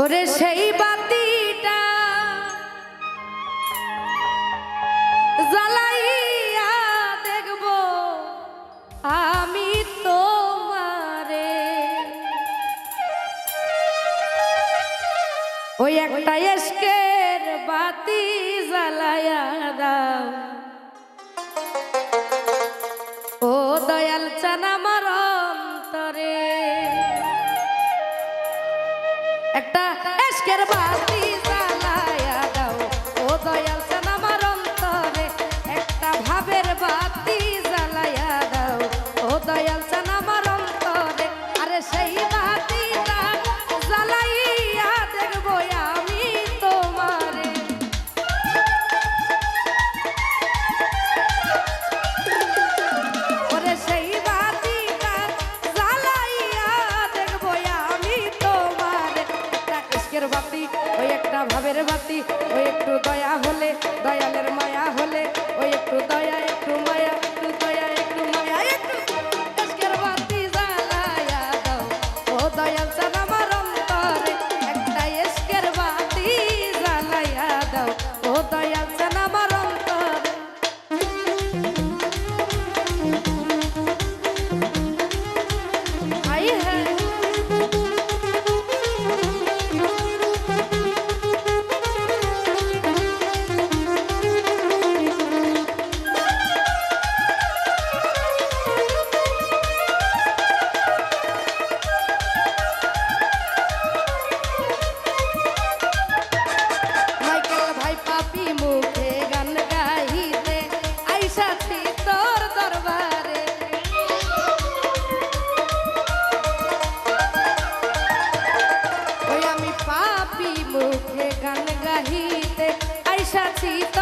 ওরে সেই বাতিটা জ্বালাইয়া দেখব আমি তোমারে। ওই একটা এসকের বাতি জ্বালাইয়া দাও। ও দয়াল চানামা বাতি, ওই একটা ভাবের বাতি, ওই একটু দয়া হলে, দয়ালের মায়া হলে, ওই একটু দয়া taxi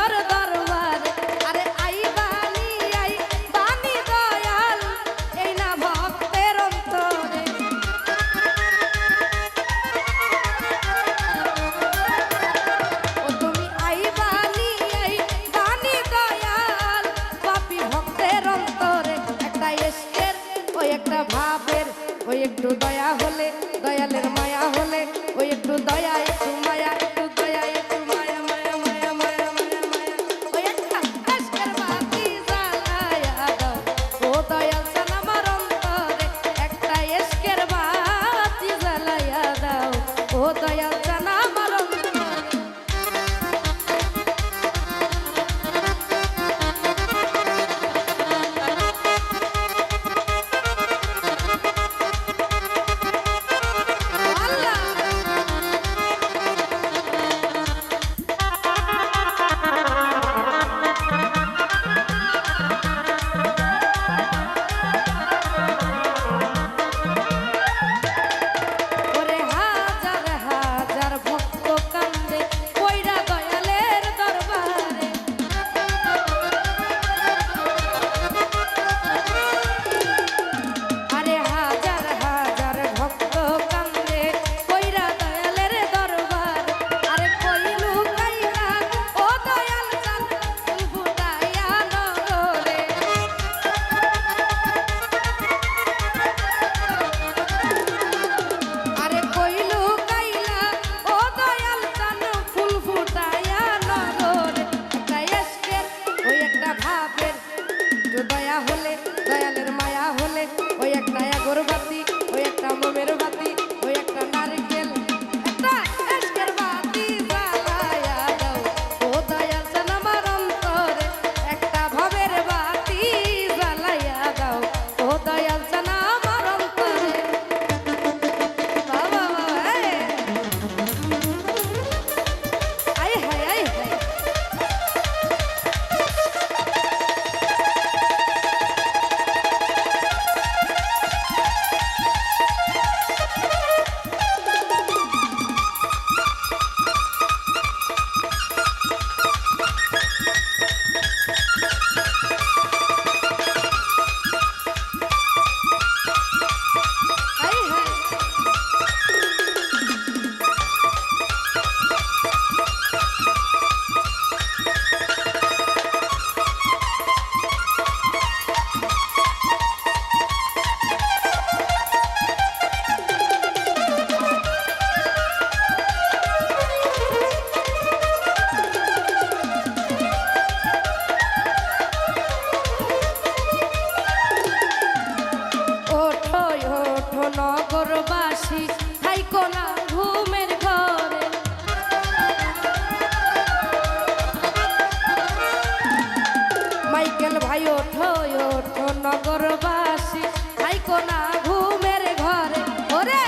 ভাই ওঠো ওঠো নগরবাসী। হাইকো না ঘুমের ঘরে। ওরে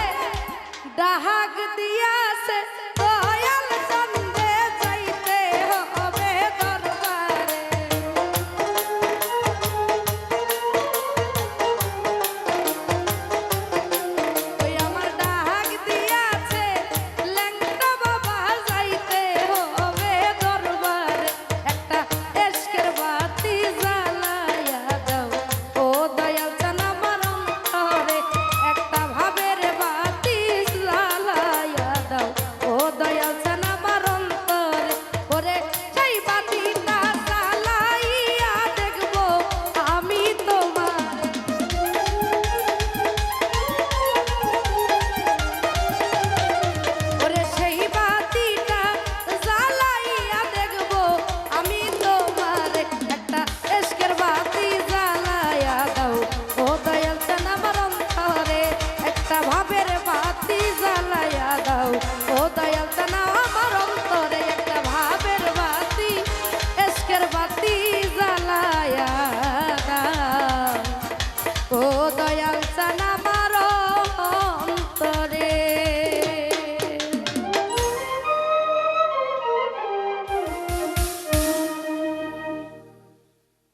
ডাহাক দিয়াছে।